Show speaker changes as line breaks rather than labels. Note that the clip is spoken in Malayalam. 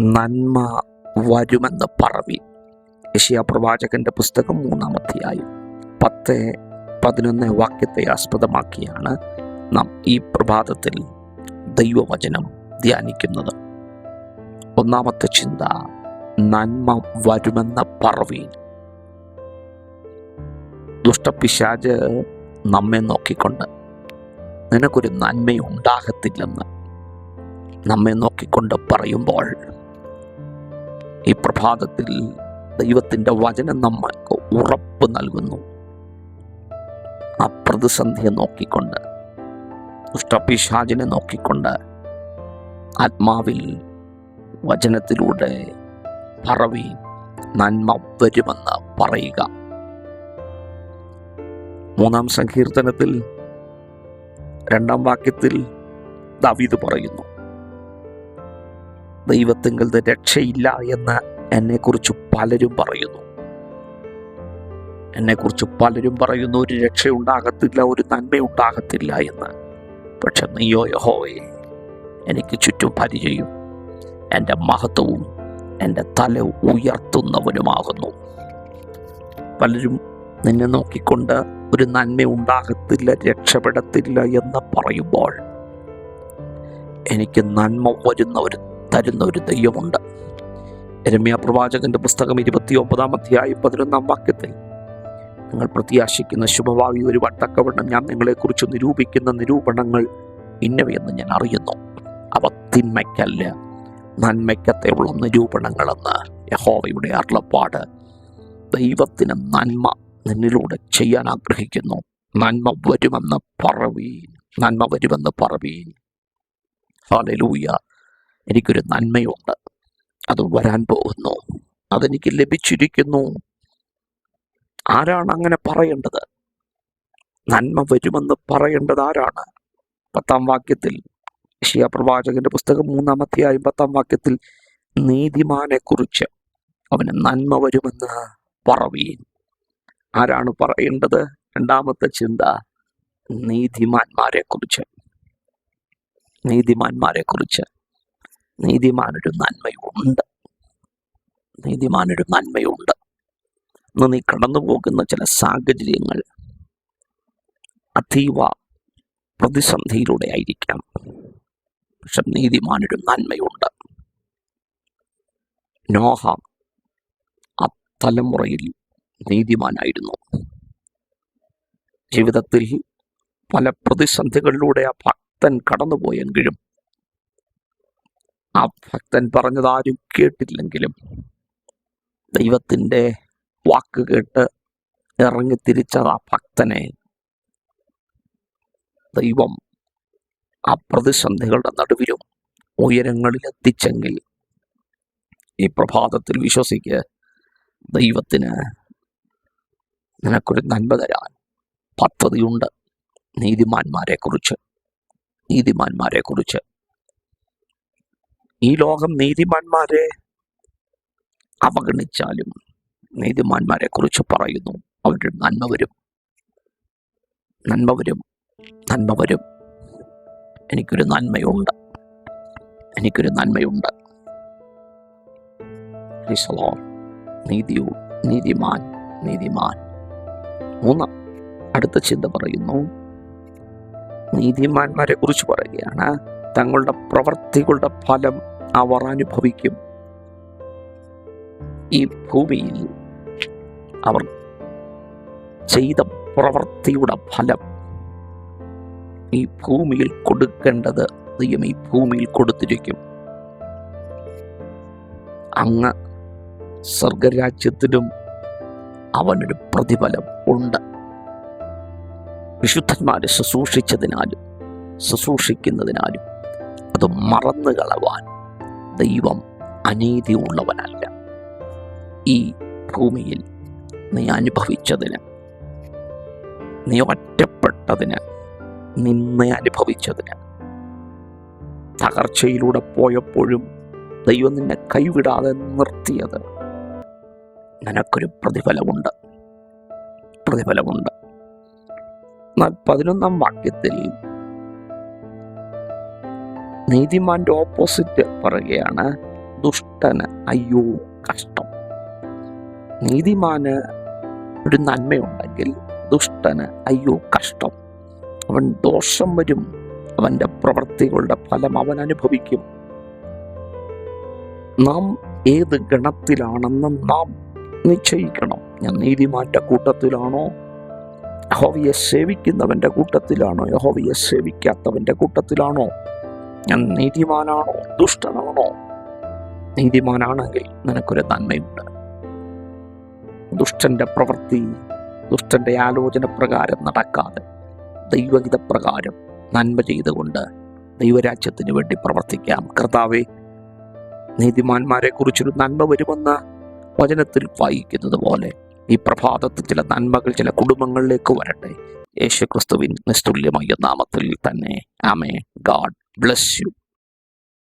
നന്മ വരുമെന്ന് പറവി. യശിയ പ്രവാചകന്റെ പുസ്തകം മൂന്നാം അധ്യായം പത്ത് പതിനൊന്ന് വാക്യത്തെ ആസ്പദമാക്കിയാണ് നാം ഈ പ്രഭാതത്തിൽ ദൈവവചനം ധ്യാനിക്കുന്നത്. ഒന്നാമത്തെ ചിന്ത നന്മ വരുമെന്ന പറവി. ദുഷ്ടപിശാജ് നമ്മെ നോക്കിക്കൊണ്ട് നിനക്കൊരു നന്മയുണ്ടാകത്തില്ലെന്ന്. നമ്മെ നോക്കിക്കൊണ്ട് പറയുമ്പോൾ ഈ പ്രഭാതത്തിൽ ദൈവത്തിന്റെ വചനം നമ്മൾക്ക് ഉറപ്പ് നൽകുന്നു. ആ പ്രതിസന്ധിയെ നോക്കിക്കൊണ്ട് ദുഷ്ടപിശാചിനെ നോക്കിക്കൊണ്ട് ആത്മാവിൽ വചനത്തിലൂടെ പറവി നന്മ വരുമെന്ന് പറയുക. മൂന്നാം സങ്കീർത്തനത്തിൽ രണ്ടാം വാക്യത്തിൽ ദാവീദ് പറയുന്നു ദൈവത്തിങ്കൽ രക്ഷയില്ല എന്ന് എന്നെക്കുറിച്ച് പലരും പറയുന്നു. എന്നെക്കുറിച്ച് പലരും പറയുന്നു ഒരു രക്ഷയുണ്ടാകത്തില്ല ഒരു നന്മയുണ്ടാകത്തില്ല എന്ന്. പക്ഷെ നീയോ യഹോവേ എനിക്ക് ചുറ്റും പരിചയം. എന്റെ മഹത്വവും എന്റെ തല ഉയർത്തുന്നവനുമാകുന്നു. പലരും നിന്നെ നോക്കിക്കൊണ്ട് ഒരു നന്മ ഉണ്ടാകത്തില്ല രക്ഷപ്പെടത്തില്ല എന്ന് പറയുമ്പോൾ എനിക്ക് നന്മ വരുന്ന ഒരു തരുന്ന ഒരു ദൈവമുണ്ട്. രമ്യ പ്രവാചകന്റെ പുസ്തകം ഇരുപത്തി ഒമ്പതാം അധ്യായം പതിനൊന്നാം വാക്യത്തിൽ നിങ്ങൾ പ്രത്യാശിക്കുന്ന ശുഭഭാവി ഒരു വട്ടക്കവണ്ണം ഞാൻ നിങ്ങളെക്കുറിച്ച് നിരൂപിക്കുന്ന നിരൂപണങ്ങൾ ഇന്നവയെന്ന് ഞാൻ അറിയുന്നു. അവ തിന്മയ്ക്കല്ല നന്മയ്ക്കത്തെയുള്ള നിരൂപണങ്ങളെന്ന് യഹോവയുടെ അരുളപ്പാട്. ദൈവത്തിന് നന്മ നിന്നിലൂടെ ചെയ്യാൻ ആഗ്രഹിക്കുന്നു. നന്മ വരുമെന്ന് പറവീൻ നന്മ വരുമെന്ന് പറവീൻ. ഹാലലൂയ എനിക്കൊരു നന്മയുണ്ട്. അത് വരാൻ പോകുന്നു. അതെനിക്ക് ലഭിച്ചിരിക്കുന്നു. ആരാണ് അങ്ങനെ പറയേണ്ടത്? നന്മ വരുമെന്ന് പറയേണ്ടത് ആരാണ്? പത്താം വാക്യത്തിൽ ഷിയ പ്രവാചകന്റെ പുസ്തകം മൂന്നാമത്തെയായും പത്താം വാക്യത്തിൽ നീതിമാനെ കുറിച്ച് അവന് നന്മ വരുമെന്ന് പറവീൻ. ആരാണ് പറയേണ്ടത്? രണ്ടാമത്തെ ചിന്ത നീതിമാന്മാരെ കുറിച്ച് നീതിമാന്മാരെ കുറിച്ച് നീതിമാനൊരു നന്മയുണ്ട് നീതിമാനൊരു നന്മയുണ്ട്. ഇന്ന് നീ കടന്നു പോകുന്ന ചില സാഹചര്യങ്ങൾ അതീവ പ്രതിസന്ധിയിലൂടെ ആയിരിക്കാം. പക്ഷെ നീതിമാനൊരു നന്മയുണ്ട്. നോഹ ആ തലമുറയിൽ നീതിമാനായിരുന്നു. ജീവിതത്തിൽ പല പ്രതിസന്ധികളിലൂടെ ആ ഭക്തൻ കടന്നുപോയെങ്കിലും ആ ഭക്തൻ പറഞ്ഞത് ആരും കേട്ടില്ലെങ്കിലും ദൈവത്തിന്റെ വാക്ക് കേട്ട് ഇറങ്ങി തിരിച്ചത് ആ ഭക്തനെ. ദൈവം ആ പ്രതിസന്ധികളുടെ നടുവിലും ഉയരങ്ങളിൽ എത്തിച്ചെങ്കിൽ ഈ പ്രഭാതത്തിൽ വിശ്വസിക്ക് ദൈവത്തിന് നിനക്കൊരു നന്മ തരാൻ പദ്ധതിയുണ്ട്. നീതിമാന്മാരെ കുറിച്ച് നീതിമാന്മാരെ കുറിച്ച് ഈ ലോകം നീതിമാന്മാരെ അവഗണിച്ചാലും നീതിമാന്മാരെ കുറിച്ച് പറയുന്നു. അവരുടെ നന്മ വരും. നന്മ വരും. നന്മ വരും. എനിക്കൊരു നന്മയുണ്ട്. എനിക്കൊരു നന്മയുണ്ട്. the നീതിമാൻ നീതിമാൻ. മൂന്ന് അടുത്ത ചിന്ത പറയുന്നു. നീതിമാന്മാരെ കുറിച്ച് പറയുകയാണ്. തങ്ങളുടെ പ്രവർത്തികളുടെ ഫലം അവർ അനുഭവിക്കും. ഈ ഭൂമിയിൽ അവർ ചെയ്ത പ്രവൃത്തിയുടെ ഫലം ഈ ഭൂമിയിൽ കൊടുക്കേണ്ടത് ദൈവം ഈ ഭൂമിയിൽ കൊടുത്തിരിക്കും. അങ്ങ് സ്വർഗരാജ്യത്തിലും അവനൊരു പ്രതിഫലം ഉണ്ട്. വിശുദ്ധന്മാരെ ശുശ്രൂഷിച്ചതിനാലും ശുശ്രൂഷിക്കുന്നതിനാലും അത് മറന്നു കളവാൻ ദൈവം അനീതി ഉള്ളവനല്ല. ഈ ഭൂമിയിൽ നീ അനുഭവിച്ചതിന് നീ ഒറ്റപ്പെട്ടതിന് നിന്നെ അനുഭവിച്ചതിന് തകർച്ചയിലൂടെ പോയപ്പോഴും ദൈവം നിന്നെ കൈവിടാതെ നിർത്തിയത് നിനക്കൊരു പ്രതിഫലമുണ്ട്. പ്രതിഫലമുണ്ട്. എന്നാൽ പതിനൊന്നാം വാക്യത്തിൽ നീതിമാന്റെ ഓപ്പോസിറ്റ് പറയുകയാണ് ദുഷ്ടന് അയ്യോ കഷ്ടം. നീതിമാന് ഒരു നന്മയുണ്ടെങ്കിൽ ദുഷ്ടന് അയ്യോ കഷ്ടം. അവൻ ദോഷം വരും അവന്റെ പ്രവൃത്തികളുടെ ഫലം അവൻ അനുഭവിക്കും. നാം ഏത് ഗണത്തിലാണെന്ന് നാം നിശ്ചയിക്കണം. ഞാൻ നീതിമാന്റെ കൂട്ടത്തിലാണോ? യഹോവയെ സേവിക്കുന്നവന്റെ കൂട്ടത്തിലാണോ? യഹോവയെ സേവിക്കാത്തവന്റെ കൂട്ടത്തിലാണോ? ഞാൻ നീതിമാനാണോ? ദുഷ്ടനാണോ? നീതിമാനാണെങ്കിൽ നിനക്കൊരു നന്മയുണ്ട്. ദുഷ്ടന്റെ പ്രവൃത്തി ദുഷ്ടന്റെ ആലോചന പ്രകാരം നടക്കാതെ ദൈവഹിത പ്രകാരം നന്മ ചെയ്തുകൊണ്ട് ദൈവരാജ്യത്തിന് വേണ്ടി പ്രവർത്തിക്കാം. കർത്താവെ നീതിമാന്മാരെ കുറിച്ചൊരു നന്മ വരുമെന്ന് വചനത്തിൽ വായിക്കുന്നത് പോലെ ഈ പ്രഭാതത്തിൽ ചില നന്മകൾ ചില കുടുംബങ്ങളിലേക്ക് വരട്ടെ. യേശുക്രിസ്തുവിൻ നിസ്തുല്യമായ നാമത്തിൽ തന്നെ. ആമേ ഗാഡ് bless you.